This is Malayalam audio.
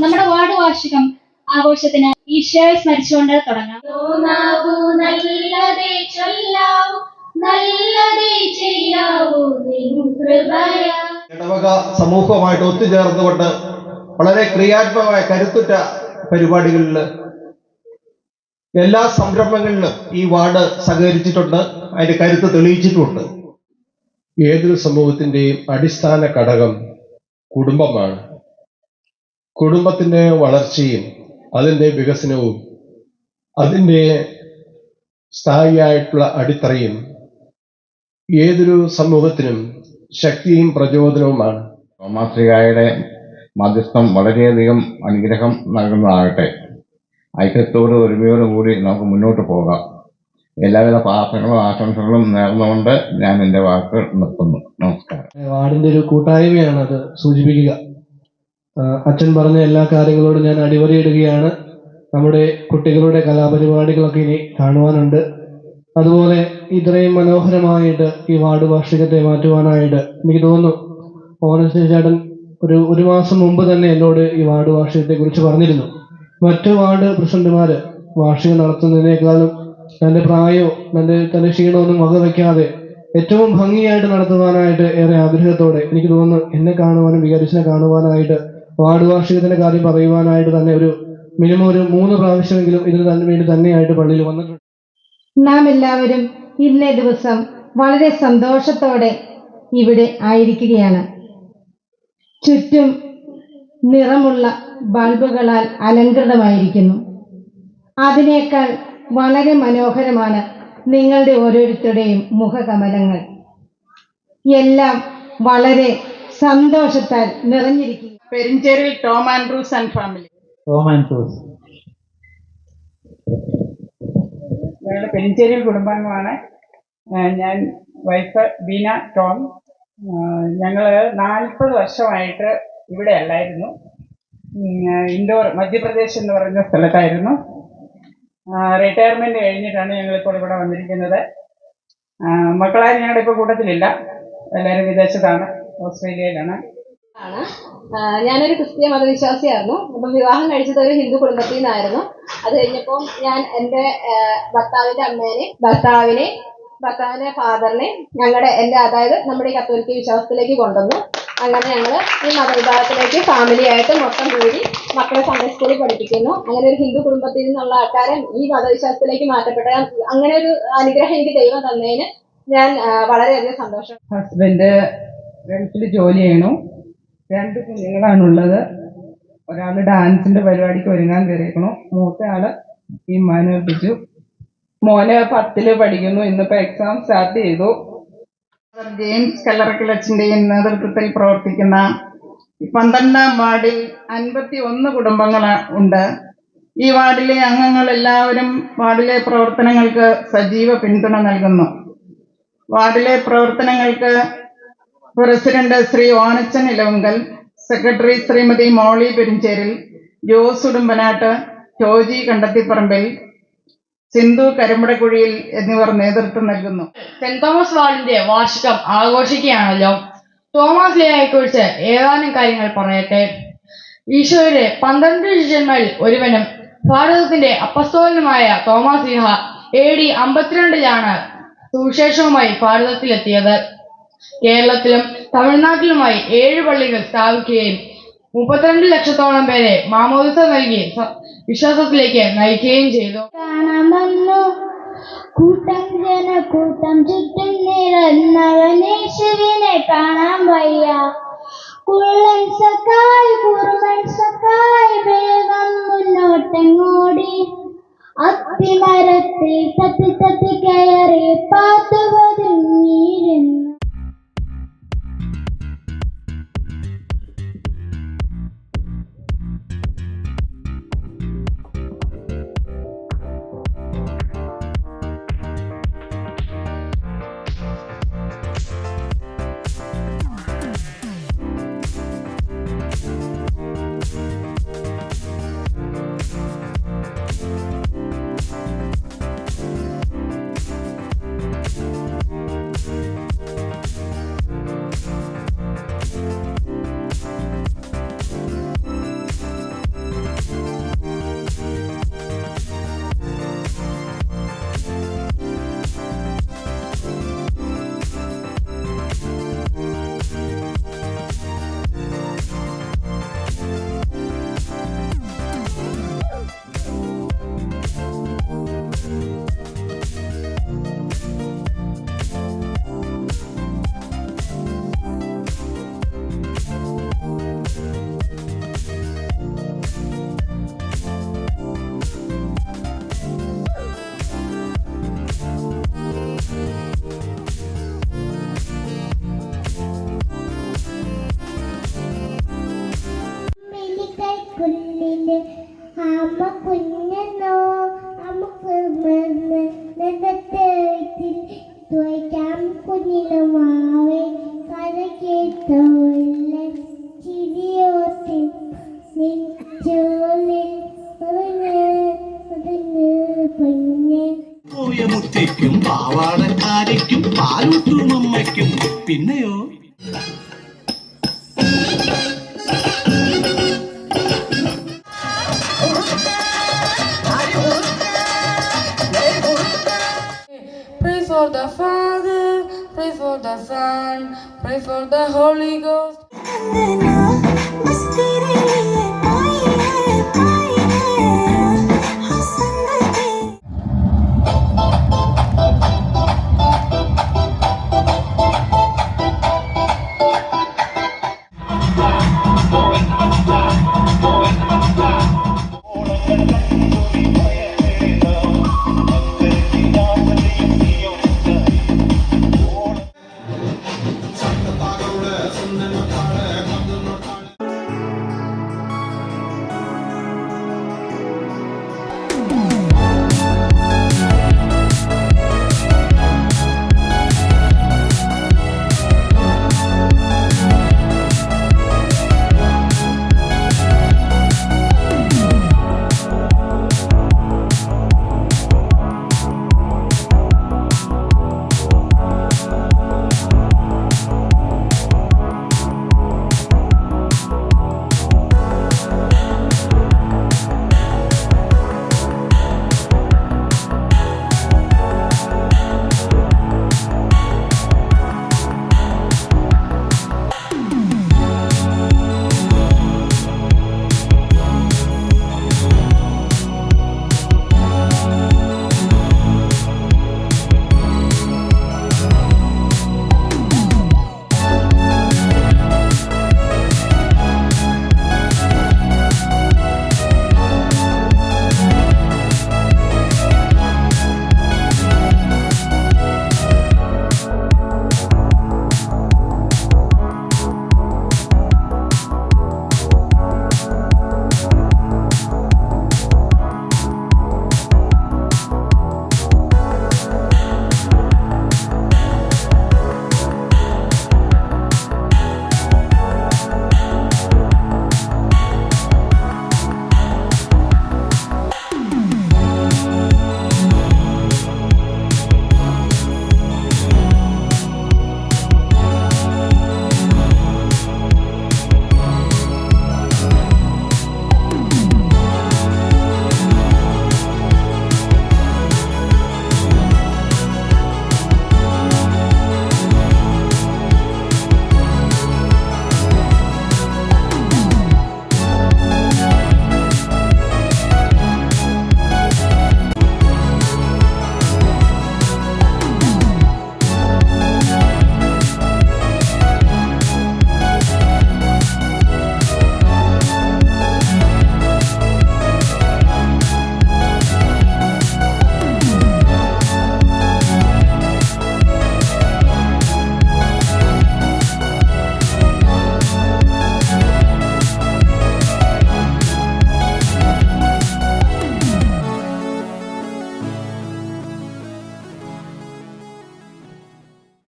നമ്മുടെ വാർഡ് വാർഷികം ആഘോഷത്തിന് ഈശോയെ സ്മരിച്ചുകൊണ്ട് തുടങ്ങാം. തോന്നാവൂ നല്ലതേ ചൊല്ലാവൂ നല്ലതേ ചെയ്യാവൂ നിൻ കൃപയാ. ഇടവക സമൂഹവുമായിട്ട് ഒത്തുചേർന്നുകൊണ്ട് വളരെ ക്രിയാത്മകമായ കരുത്തുറ്റ പരിപാടികളിൽ എല്ലാ സംരംഭങ്ങളിലും ഈ വാർഡ് സഹകരിച്ചിട്ടുണ്ട്. അതിന്റെ കരുത്ത് തെളിയിച്ചിട്ടുണ്ട്. ഏതൊരു സമൂഹത്തിന്റെയും അടിസ്ഥാന ഘടകം കുടുംബമാണ്. കുടുംബത്തിന്റെ വളർച്ചയും അതിന്റെ വികസനവും അതിന്റെ സ്ഥായിയായിട്ടുള്ള അടിത്തറയും ഏതൊരു സമൂഹത്തിനും ശക്തിയും പ്രചോദനവുമാണ്. തോമാശ്രീകായുടെ മധ്യസ്ഥം വളരെയധികം അനുഗ്രഹം നൽകുന്നതാകട്ടെ. ഐക്യത്തോട് ഒരുമയോടും കൂടി നമുക്ക് മുന്നോട്ട് പോകാം. എല്ലാവിധ പ്രാർത്ഥനകളും ആശംസകളും നേർന്നുകൊണ്ട് ഞാൻ എന്റെ വാക്കുകൾ നിർത്തുന്നു. നമസ്കാരം. വാർഡിന്റെ ഒരു കൂട്ടായ്മയാണ് അത് സൂചിപ്പിക്കുക. അച്ഛൻ പറഞ്ഞ എല്ലാ കാര്യങ്ങളോടും ഞാൻ അടിവരയിടുകയാണ്. നമ്മുടെ കുട്ടികളുടെ കലാപരിപാടികളൊക്കെ ഇനി കാണുവാനുണ്ട്. അതുപോലെ ഇത്രയും മനോഹരമായിട്ട് ഈ വാർഡ് വാർഷികത്തെ മാറ്റുവാനായിട്ട് എനിക്ക് തോന്നുന്നു ഓണസ്റ്റ് ചേട്ടൻ ഒരു ഒരു മാസം മുമ്പ് തന്നെ എന്നോട് ഈ വാർഡ് വാർഷികത്തെ കുറിച്ച് പറഞ്ഞിരുന്നു. മറ്റു വാർഡ് പ്രസിഡന്റുമാർ വാർഷികം നടത്തുന്നതിനേക്കാളും തന്റെ പ്രായോ തന്റെ തന്റെ ക്ഷീണമൊന്നും വകവെക്കാതെ ഏറ്റവും ഭംഗിയായിട്ട് നടത്തുവാനായിട്ട് ഏറെ ആഗ്രഹത്തോടെ എനിക്ക് തോന്നുന്നു എന്നെ കാണുവാനും വികാരിച്ചിനെ കാണുവാനായിട്ട് വാർഡ് വാർഷികത്തിന്റെ കാര്യം പറയുവാനായിട്ട് തന്നെ ഒരു മിനിമം ഒരു മൂന്ന് പ്രാവശ്യമെങ്കിലും ഇതിന് തന്നെ വേണ്ടി തന്നെയായിട്ട് പള്ളിയിൽ വന്നിട്ടുണ്ട്. നാം എല്ലാവരും ഇന്നേ ദിവസം വളരെ സന്തോഷത്തോടെ ഇവിടെ ആയിരിക്കുകയാണ്. ചുറ്റും നിറമുള്ള ബൾബുകളാൽ അലങ്കൃതമായിരിക്കുന്നു. അതിനേക്കാൾ വളരെ മനോഹരമാണ് നിങ്ങളുടെ ഓരോരുത്തരുടെയും മുഖകമലങ്ങൾ. എല്ലാം വളരെ സന്തോഷത്താൽ നിറഞ്ഞിരിക്കുക പെരിഞ്ചേരിൽ Tom Andrews and family. Tom Andrews. ഞങ്ങളുടെ പെരിഞ്ചേരിയിൽ കുടുംബാംഗമാണ്. ഞാൻ വൈഫ് ബീന ടോം. ഞങ്ങൾ നാൽപ്പത് വർഷമായിട്ട് ഇവിടെ അല്ലായിരുന്നു. ഇൻഡോർ മധ്യപ്രദേശ് എന്ന് പറയുന്ന സ്ഥലത്തായിരുന്നു. റിട്ടയർമെന്റ് കഴിഞ്ഞിട്ടാണ് ഞങ്ങളിപ്പോൾ ഇവിടെ വന്നിരിക്കുന്നത്. മക്കളാരും ഞങ്ങളുടെ ഇപ്പോൾ കൂട്ടത്തിലില്ല. എല്ലാവരും വിദേശത്താണ്. ഓസ്ട്രേലിയയിലാണ്. ആണ്. ഞാനൊരു ക്രിസ്തീയ മതവിശ്വാസിയായിരുന്നു. അപ്പം വിവാഹം കഴിച്ചത് ഒരു ഹിന്ദു കുടുംബത്തിൽ നിന്നായിരുന്നു. അത് കഴിഞ്ഞപ്പോൾ ഞാൻ എന്റെ ഭർത്താവിന്റെ അമ്മേനെ ഭർത്താവിനെ ഭർത്താവിന്റെ ഫാദറിനെ ഞങ്ങളുടെ എന്റെ അതായത് നമ്മുടെ ഈ കത്തോലിക്ക വിശ്വാസത്തിലേക്ക് കൊണ്ടുവന്നു. അങ്ങനെ ഞങ്ങൾ ഈ മതവിഭാഗത്തിലേക്ക് ഫാമിലി ആയിട്ട് മൊത്തം കൂടി മക്കളെ സൺഡേ സ്കൂളിൽ പഠിപ്പിക്കുന്നു. അങ്ങനെ ഒരു ഹിന്ദു കുടുംബത്തിൽ നിന്നുള്ള ആൾക്കാരെ ഈ മതവിശ്വാസത്തിലേക്ക് മാറ്റപ്പെട്ട അങ്ങനെ ഒരു അനുഗ്രഹം എനിക്ക് ദൈവം തന്നതിന് ഞാൻ വളരെയധികം സന്തോഷം. ഹസ്ബൻഡ് ഗൾഫിൽ ജോലി ചെയ്യണു. രണ്ട് കുഞ്ഞുങ്ങളാണുള്ളത്. ഒരാൾ ഡാൻസിന്റെ പരിപാടിക്ക് ഒരുങ്ങാൻ കയറിയിരിക്കണു മൂത്ത ആൾ ഈ മോനെ പത്തിൽ പഠിക്കുന്നു. ഇന്നിപ്പോ എക്സാം സ്റ്റാർട്ട് ചെയ്തു. ജെയിംസ് കല്ലറക്കിലച്ചന്റെയും നേതൃത്വത്തിൽ പ്രവർത്തിക്കുന്ന പന്ത്രണ്ടാം വാർഡിൽ അൻപത്തി ഒന്ന് കുടുംബങ്ങൾ ഉണ്ട്. ഈ വാർഡിലെ അംഗങ്ങൾ എല്ലാവരും വാർഡിലെ പ്രവർത്തനങ്ങൾക്ക് സജീവ പിന്തുണ നൽകുന്നു. വാർഡിലെ പ്രവർത്തനങ്ങൾക്ക് പ്രസിഡന്റ് ശ്രീ ഓണച്ചൻ ഇലവുങ്കൽ സെക്രട്ടറി ശ്രീമതി മോളി പെരിഞ്ചേരിൽ ജോസ് ഉടുമ്പനാട്ട് ജോജി കണ്ടത്തിപ്പറമ്പിൽ സിന്ധു കരുമ്പടക്കുഴിയിൽ എന്നിവർ നേതൃത്വം നൽകുന്നു. സെന്റ് തോമസ് വാളിന്റെ വാർഷികം ആഘോഷിക്കുകയാണല്ലോ. തോമസ് ലിയായെ കുറിച്ച് ഏതാനും കാര്യങ്ങൾ പറയട്ടെ. ഈശോയുടെ പന്ത്രണ്ട് ശിഷ്യന്മാരിൽ ഒരുവനും ഭാരതത്തിന്റെ അപ്പസ്തോലനുമായ തോമസ് ലിഹ എ ഡി അമ്പത്തിരണ്ടിലാണ് സുവിശേഷവുമായി ഭാരതത്തിലെത്തിയത്. കേരളത്തിലും തമിഴ്നാട്ടിലുമായി ഏഴ് പള്ളികൾ സ്ഥാപിക്കുകയും മുപ്പത്തിരണ്ട് ലക്ഷത്തോളം പേരെ മാമോദിസ നൽകി വിശ്വാസത്തിലേക്ക് നയിക്കുകയും ചെയ്തു. കൂട്ടം ജന കൂട്ടം ചുറ്റും നിറന്നവനേശുവിനെ കാണാൻ വയ്യ. കുള്ളൻ സക്കായ് കുറുമൻ സക്കായ് വേഗം മുന്നോട്ടെങ്ങോടി. അത്തിമരത്തിൽ തത്തി തത്തി കയറി പാത്തു പതുങ്ങിയിരുന്നു അമ്മ കുഞ്ഞെന്നോ നമുക്ക് തുവയ്ക്കാം പാവാടക്കാരിക്കും പാലൂട്ടും അമ്മയ്ക്കും പിന്നെയോ? for the Father, pray for the Son, pray for the Holy Ghost.